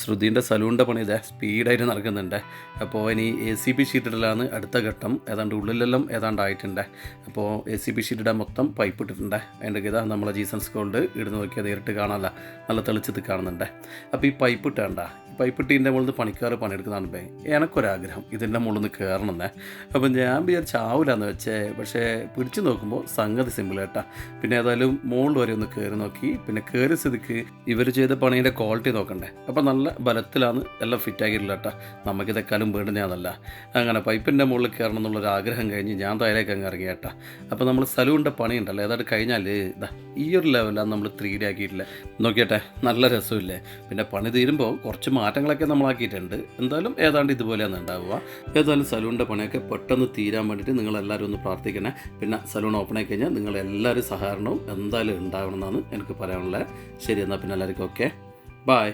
ശ്രുതിന്റെ സലൂണിന്റെ പണി ഇതേ സ്പീഡായിട്ട് നടക്കുന്നുണ്ട്. അപ്പോൾ ഇനി എ സി പി ഷീറ്റിടലാണ് അടുത്ത ഘട്ടം. ഏതാണ്ട് ഉള്ളിലെല്ലാം ഏതാണ്ട് ആയിട്ടുണ്ട് അപ്പോൾ എ സി പി ഷീറ്റിടാൻ മൊത്തം പൈപ്പ് ഇട്ടിട്ടുണ്ട്. അതിന്റെ ഇതാ നമ്മളെ ജീസൻസ് ഗോൾഡ് ഇടുന്ന് നോക്കിയാൽ നേരിട്ട് കാണാനല്ല നല്ല തെളിച്ചത് കാണുന്നുണ്ട്. അപ്പോൾ ഈ പൈപ്പ് ഇട്ടേണ്ട. പൈപ്പ് ടീന്റെ മുകളിൽ നിന്ന് പണിക്കാർ പണിയെടുക്കുന്നതാണ് ബേ. എനക്കൊരാഗ്രഹം. ഇതിന്റെ മുകളിൽ നിന്ന് കയറണമെന്നേ അപ്പം ഞാൻ വിചാരിച്ച ആവില്ലെന്ന് വെച്ചേ. പക്ഷേ പിടിച്ചു നോക്കുമ്പോൾ സംഗതി സിമ്പിൾ കേട്ടാ പിന്നെ ഏതായാലും മുകളിൽ വരെ ഒന്ന് കയറി നോക്കി. പിന്നെ കയറി സ്ഥിതിക്ക് ഇവർ ചെയ്ത പണീന്റെ ക്വാളിറ്റി നോക്കണ്ടേ. അപ്പം നല്ല ബലത്തിലാണ് എല്ലാം ഫിറ്റ് ആക്കിയിട്ടില്ല കേട്ടാ നമുക്കിതെക്കാലും വീടുന്നതല്ല അങ്ങനെ പൈപ്പിന്റെ മുകളിൽ കയറണം എന്നുള്ളൊരു ആഗ്രഹം കഴിഞ്ഞ് ഞാൻ തയ്യാറേക്ക് അങ്ങ് ഇറങ്ങി കേട്ടാ അപ്പം നമ്മൾ സലൂണിന്റെ പണി ഉണ്ടല്ലോ ഏതാണ്ട് കഴിഞ്ഞാൽ ഇതാ ഈ ഒരു ലെവലാണ് നമ്മൾ ത്രീ ഡി ആക്കിയിട്ടില്ല നോക്കിയട്ടെ നല്ല രസമില്ലേ? പിന്നെ പണി തീരുമ്പോൾ കുറച്ച് മാറ്റങ്ങളൊക്കെ നമ്മളാക്കിയിട്ടുണ്ട്. എന്തായാലും ഏതാണ്ട് ഇതുപോലെയാണ് ഉണ്ടാവുക. ഏതായാലും സലൂണിന്റെ പണിയൊക്കെ പെട്ടെന്ന് തീരാൻ വേണ്ടിയിട്ട് നിങ്ങളെല്ലാവരും ഒന്ന് പ്രാർത്ഥിക്കണേ. പിന്നെ സലൂൺ ഓപ്പൺ ആയി കഴിഞ്ഞാൽ നിങ്ങളെല്ലാവരും സഹകരണവും എന്തായാലും ഉണ്ടാവണം എന്നാണ് എനിക്ക് പറയാനുള്ളത്. ശരി എന്നാൽ പിന്നെ എല്ലാവർക്കും ഓക്കെ. ബായ്